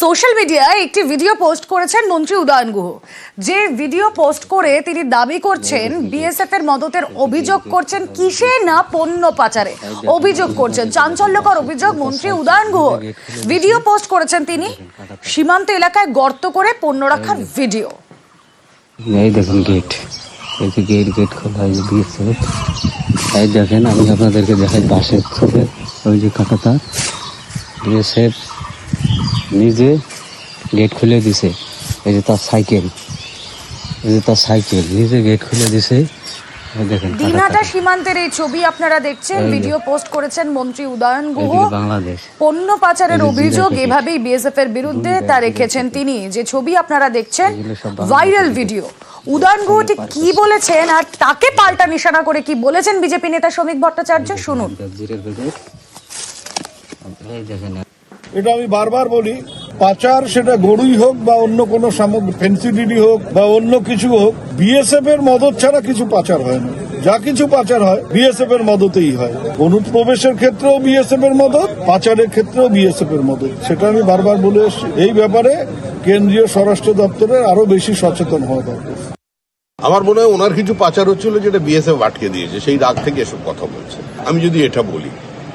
Social মিডিয়ায় একটি video post করেছেন মন্ত্রী উদয়ন গুহ। যে ভিডিও পোস্ট করে তিনি দাবি করছেন বিএসএফ এর মদতের অভিযোগ করছেন কিসে না পণ্য পাচারে? অভিযোগ করছেন চাঞ্চল্যকর অভিযোগ মন্ত্রী উদয়ন গুহ। ভিডিও পোস্ট করেছেন তিনি সীমান্ত এলাকায় গর্ত করে পণ্য রাখার ভিডিও এই দেখুন গেট। এই যে গেট গেট খোলা হয়ে দিয়েছে এই দেখেন আমি আপনাদেরকে দেখাই থেকে ওই যে কাঁটাটা বিএসএফ নিজে গেট খুলে দিছে। এই যে তার সাইকেল এই যে তার সাইকেল নিজে গেট খুলে দিছে। দেখেন দিনহাটা সীমান্তের এই ছবি আপনারা দেখছেন ভিডিও পোস্ট করেছেন মন্ত্রী উদয়ন গুহ। বাংলাদেশ। পণ্য পাচারের অভিযোগ এভাবেই বিএসএফ এর বিরুদ্ধে তা রেখেছেন তিনি। যে ছবি আপনারা দেখছেন ভাইরাল ভিডিও উদয়ন গুহ ঠিক কি বলেছেন আর তাকে পাল্টা নিশানা করে কি বলেছেন বিজেপি নেতা শ্রমিক ভট্টাচার্য? শুনুন। দেখেন এটা আমি বারবার বলি, পাচার সেটা গরুই হোক বা অন্য কোনো সামগ্রী ফেন্সিডিডি হোক বা অন্য কিছু হোক বিএসএফ এর মদত ছাড়া কিছু পাচার হয় না। যা কিছু পাচার হয় বিএসএফ এর মদতেই হয়। অনুপ্রবেশের ক্ষেত্রেও বিএসএফ এর মদত, পাচারের ক্ষেত্রেও বিএসএফ এর মদত। সেটা আমি বারবার বলে এসেছি। এই ব্যাপারে কেন্দ্রীয় স্বরাষ্ট্র দপ্তরের আরও বেশি সচেতন হওয়া দরকার। আমার মনে হয় ওনার কিছু পাচার হচ্ছিল যেটা বিএসএফ আটকে দিয়েছে। সেই রাগ থেকে এসব কথা বলছে। আমি যদি এটা বলি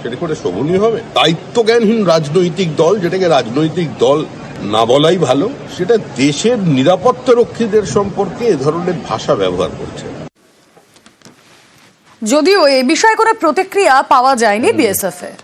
সেটা করে শোভনীয় হবে। দায়িত্বজ্ঞানহীন রাজনৈতিক দল যেটাকে রাজনৈতিক দল না বলাই ভালো সেটা দেশের নিরাপত্তা রক্ষীদের সম্পর্কে এ ধরনের ভাষা ব্যবহার করছে। যদিও এ বিষয়ে কোনো প্রতিক্রিয়া পাওয়া যায়নি বিএসএফ এর